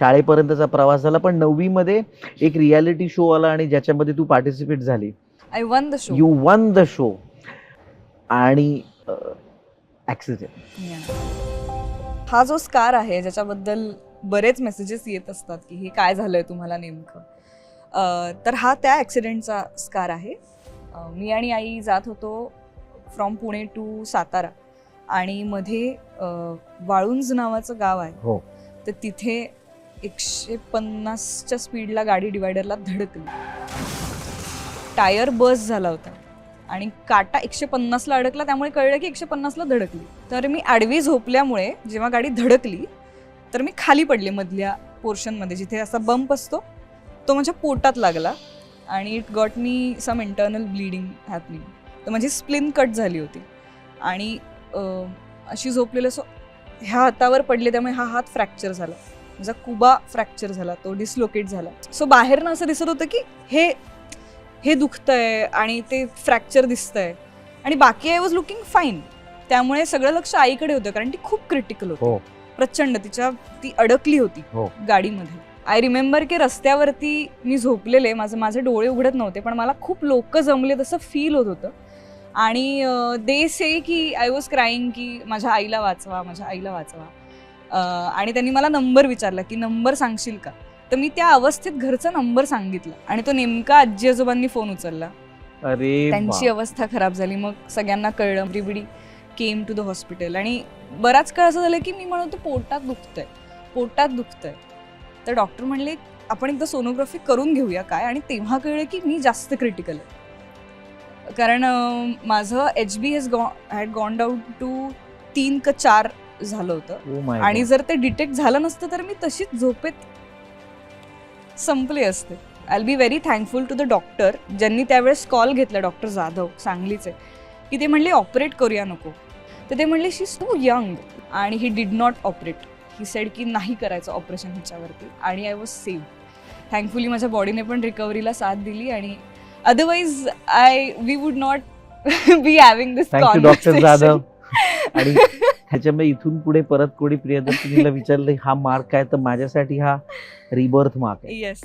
शाळेपर्यंतचा प्रवास झाला पण नववी मध्ये एक रियालिटी शो आला आणि ज्याच्यामध्ये तू पार्टिसिपेट झाली. I won the show you won the show आणि हा जो स्कार आहे ज्याच्याबद्दल बरेच मेसेजेस येत असतात की हे काय झालंय तुम्हाला नेमकं. अं, तर हा त्या ॲक्सिडेंटचा स्कार आहे. अं, मी आणि आई जात होतो फ्रॉम पुणे टू सातारा. आणि मध्ये अं, वाळुंज नावाचं गाव आहे. हो. तर तिथे एकशे पन्नासच्या स्पीडला गाडी डिवायडरला धडकली. टायर बस झाला होता. आणि काटा एकशे पन्नासला अडकला त्यामुळे कळलं की एकशे पन्नासला धडकली. तर मी आडवी झोपल्यामुळे जेव्हा गाडी धडकली तर मी खाली पडले मधल्या पोर्शनमध्ये जिथे असा बंप असतो तो माझ्या पोटात लागला आणि it got me some internal bleeding happening तर माझी स्प्लिन कट झाली होती. आणि अशी झोपलेलं सो ह्या हातावर पडले त्यामुळे हा हात फ्रॅक्चर झाला. माझा कुबा फ्रॅक्चर झाला तो डिसलोकेट झाला. सो बाहेरनं असं दिसत होतं की हे हे दुखतंय आणि ते फ्रॅक्चर दिसतंय. आणि बाकी आय वॉज लुकिंग फाईन त्यामुळे सगळं लक्ष आईकडे होतं कारण ती खूप क्रिटिकल होती. हो. प्रचंड तिच्या ती अडकली होती हो. गाडीमध्ये. आय रिमेंबर की रस्त्यावरती मी झोपलेले माझं माझे डोळे उघडत नव्हते पण मला खूप लोक जमले तसं फील होत होतं. आणि दे से की आय वॉज क्राईंग की माझ्या आईला वाचवा माझ्या आईला वाचवा. आणि त्यांनी मला नंबर विचारला की नंबर सांगशील का? तर मी त्या अवस्थेत घरचा नंबर सांगितला आणि तो नेमका आजी आजोबांनी फोन उचलला. अरे त्यांची अवस्था खराब झाली. मग सगळ्यांना कळलं. Everybody came to the hospital. आणि बराच काळ असं झालं की मी म्हणत पोटात दुखतंय. पोटात दुखतंय. तर डॉक्टर म्हणले आपण एकदा सोनोग्राफी करून घेऊया काय? आणि तेव्हा कळलं की मी जास्त क्रिटिकल आहे. कारण माझं H B has go had gone down to तीन का चार झालं होतं. Oh आणि. जर ते डिटेक्ट झालं नसतं तर मी तशीच झोपेत संपले असते. I be very thankful to the doctor ज्यांनी त्यावेळेस कॉल घेतला डॉक्टर जाधव सांगलीचे की ते म्हणले ऑपरेट करूया नको. तर ते म्हणले शी टू यंग आणि he did not operate he said की नाही करायचं ऑपरेशन ह्याच्यावरती. आणि आय वॉज सेव्ह थँकफुली माझ्या बॉडीने पण रिकव्हरीला साथ दिली आणि otherwise I we would not be having this thank you त्याच्यामुळे इथून पुढे परत कोणी प्रियदर्शनीला विचारलं हा मार्क काय? तर माझ्यासाठी हा रिबर्थ मार्क आहे. येस